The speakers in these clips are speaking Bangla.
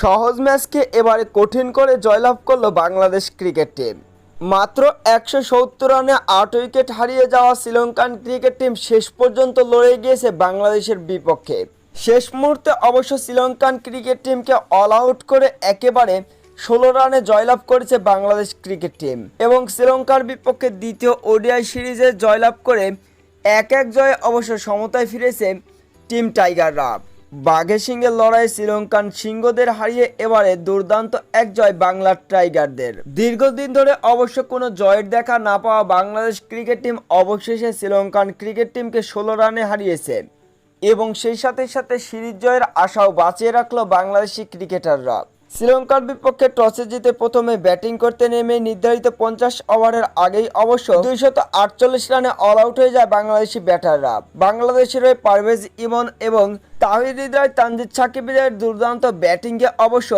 সহজ ম্যাচকে এবারে কঠিন করে জয়লাভ করল বাংলাদেশ ক্রিকেট টিম। মাত্র একশো সত্তর রানে আট উইকেট হারিয়ে যাওয়া শ্রীলঙ্কান ক্রিকেট টিম শেষ পর্যন্ত লড়ে গিয়েছে বাংলাদেশের বিপক্ষে। শেষ মুহূর্তে অবশ্য শ্রীলঙ্কান ক্রিকেট টিমকে অল আউট করে একেবারে ষোলো রানে জয়লাভ করেছে বাংলাদেশ ক্রিকেট টিম এবং শ্রীলঙ্কার বিপক্ষে দ্বিতীয় ওডিআই সিরিজে জয়লাভ করে এক এক জয়ে অবশ্য সমতায় ফিরেছে টিম টাইগাররা। বাঘে সিংহের লড়াইয়ে শ্রীলঙ্কান সিংহদের হারিয়ে এবারে দুর্দান্ত এক জয় বাংলার টাইগারদের। দীর্ঘদিন ধরে অবশ্য কোনো জয়ের দেখা না পাওয়া বাংলাদেশ ক্রিকেট টিম অবশেষে শ্রীলঙ্কান ক্রিকেট টিমকে ষোলো রানে হারিয়েছে এবং সেই সাথে সাথে সিরিজ জয়ের আশাও বাঁচিয়ে রাখল বাংলাদেশি ক্রিকেটাররা। শ্রীলঙ্কার বিপক্ষে টসে জিতে প্রথমে ব্যাটিং করতে নেমে নির্ধারিত পঞ্চাশ ওভারের আগেই অবশ্য দুইশত আটচল্লিশ রানে অল আউট হয়ে যায় বাংলাদেশি ব্যাটাররা। বাংলাদেশের হয়ে পারভেজ ইমন এবং তাহিদ হৃদয়, তানজিদ সাকিবের দুর্দান্ত ব্যাটিংয়ে অবশ্য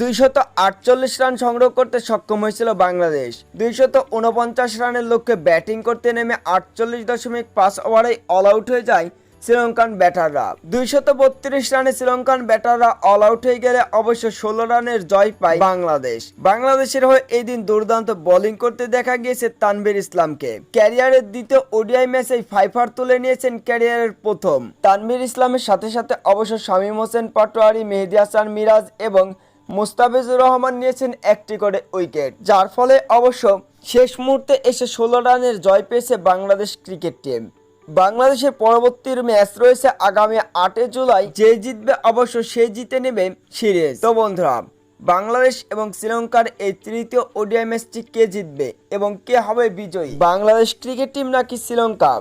দুইশত আটচল্লিশ রান সংগ্রহ করতে সক্ষম হয়েছিল বাংলাদেশ। দুইশত উনপঞ্চাশ রানের লক্ষ্যে ব্যাটিং করতে নেমে আটচল্লিশ দশমিক পাঁচ ওভারেই অল আউট হয়ে যায় শ্রীলঙ্কান ব্যাটাররা। দুইশত বত্রিশ রানে শ্রীলঙ্কান ব্যাটাররা অল আউট হয়ে গেলে অবশ্য ষোলো রানের জয় পায় বাংলাদেশ। বাংলাদেশের হয়ে এই দিন দুর্দান্ত বোলিং করতে দেখা গিয়েছে তানভীর ইসলামকে। ক্যারিয়ারের দ্বিতীয় ওডিআই ম্যাচে ফাইফার তুলে নিয়েছেন ক্যারিয়ারের প্রথম। তানভীর ইসলামের সাথে সাথে অবশ্য শামীম হোসেন, পাটোয়ারি, মেহেদি হাসান, মিরাজ এবং মুস্তাফিজুর রহমান নিয়েছেন একটি করে উইকেট। যার ফলে অবশ্য শেষ মুহূর্তে এসে ষোলো রানের জয় পেয়েছে বাংলাদেশ ক্রিকেট টিম বাংলাদেশের পরবর্তীর ম্যাচ রয়েছে আগামী আটে জুলাই। যে জিতবে অবশ্য সে জিতে নেবে সিরিজ। তো বন্ধুরা, বাংলাদেশ এবং শ্রীলঙ্কার এই তৃতীয় ওডিআই ম্যাচটি কে জিতবে এবং কে হবে বিজয়ী? বাংলাদেশ ক্রিকেট টিম নাকি শ্রীলঙ্কা?